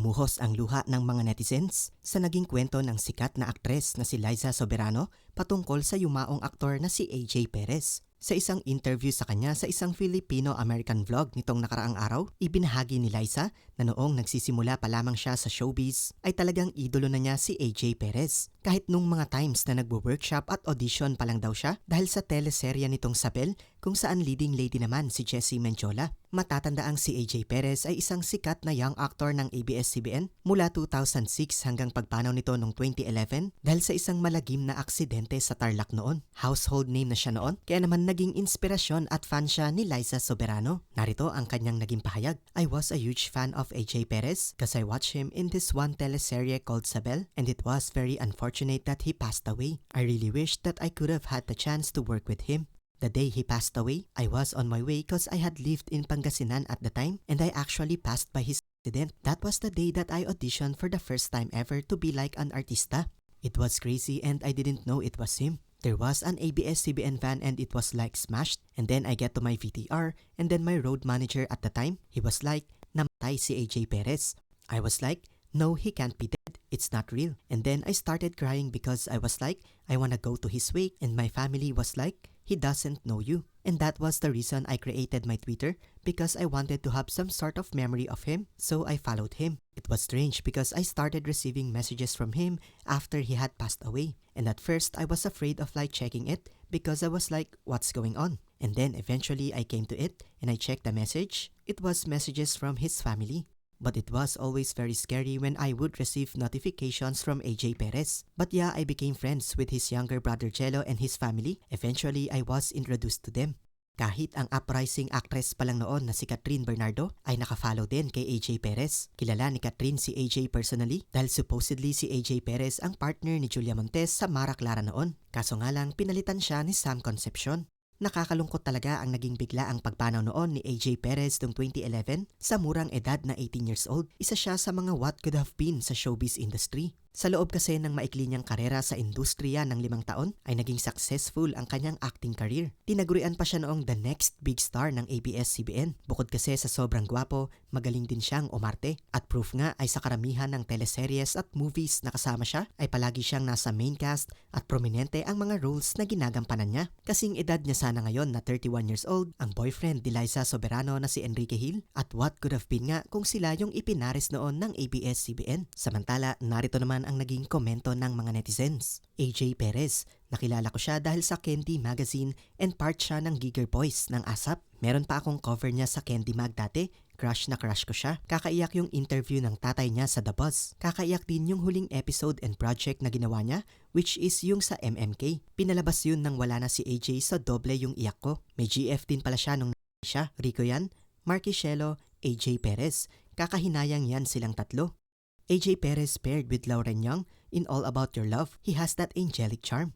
Bumuhos ang luha ng mga netizens sa naging kwento ng sikat na aktres na si Liza Soberano patungkol sa yumaong aktor na si AJ Perez. Sa isang interview sa kanya sa isang Filipino-American vlog nitong nakaraang araw, ibinahagi ni Liza na noong nagsisimula pa lamang siya sa showbiz ay talagang idolo na niya si AJ Perez. Kahit nung mga times na nagwo-workshop at audition pa lang daw siya dahil sa teleserya nitong Sabel kung saan leading lady naman si Jessie Menjola. Matatandaang si AJ Perez ay isang sikat na young actor ng ABS-CBN mula 2006 hanggang pagpanaw nito noong 2011 dahil sa isang malagim na aksidente sa Tarlac noon. Household name na siya noon kaya naman naging inspirasyon at fan siya ni Liza Soberano. Narito ang kanyang naging pahayag. I was a huge fan of AJ Perez because I watched him in this one teleserye called Sabel and it was very unfortunate that he passed away. I really wish that I could have had the chance to work with him. The day he passed away, I was on my way because I had lived in Pangasinan at the time and I actually passed by his accident. That was the day that I auditioned for the first time ever to be like an artista. It was crazy and I didn't know it was him. There was an ABS-CBN van and it was like smashed. And then I get to my VTR and then my road manager at the time, he was like, namatay si AJ Perez. I was like, no, he can't be dead. It's not real. And then I started crying because I was like, I wanna go to his wake. And my family was like, he doesn't know you. And that was the reason I created my Twitter because I wanted to have some sort of memory of him. So I followed him. It was strange because I started receiving messages from him after he had passed away. And at first I was afraid of like checking it because I was like, what's going on? And then eventually I came to it and I checked the message. It was messages from his family. But it was always very scary when I would receive notifications from AJ Perez. But yeah, I became friends with his younger brother Jello and his family. Eventually, I was introduced to them. Kahit ang uprising actress pa lang noon na si Catherine Bernardo ay nakafollow din kay AJ Perez. Kilala ni Catherine si AJ personally dahil supposedly si AJ Perez ang partner ni Julia Montes sa Mara Clara noon. Kaso nga lang pinalitan siya ni Sam Concepcion. Nakakalungkot talaga ang naging bigla ang pagpanaw noon ni AJ Perez noong 2011 sa murang edad na 18 years old. Isa siya sa mga what could have been sa showbiz industry. Sa loob kasi ng maikli niyang karera sa industriya ng limang taon ay naging successful ang kanyang acting career. Tinagurian pa siya noong the next big star ng ABS-CBN. Bukod kasi sa sobrang gwapo, magaling din siyang umarte. At proof nga ay sa karamihan ng teleseries at movies na kasama siya ay palagi siyang nasa main cast at prominente ang mga roles na ginagampanan niya. Kasing edad niya sana ngayon na 31 years old, ang boyfriend ni Liza Soberano na si Enrique Hill at what could have been nga kung sila yung ipinares noon ng ABS-CBN. Samantala, narito naman ang naging komento ng mga netizens. AJ Perez, nakilala ko siya dahil sa Candy Magazine and part siya ng Giger Boys ng ASAP. Meron pa akong cover niya sa Candy Mag dati, crush na crush ko siya. Kakaiyak yung interview ng tatay niya sa The Buzz. Kakaiyak din yung huling episode and project na ginawa niya, which is yung sa MMK. Pinalabas yun nang wala na si AJ sa doble yung iyak ko. May GF din pala siya nung siya. Rico yan, Marky Shelo, AJ Perez. Kakahinayang yan silang tatlo. AJ Perez paired with Lauren Young in All About Your Love, he has that angelic charm.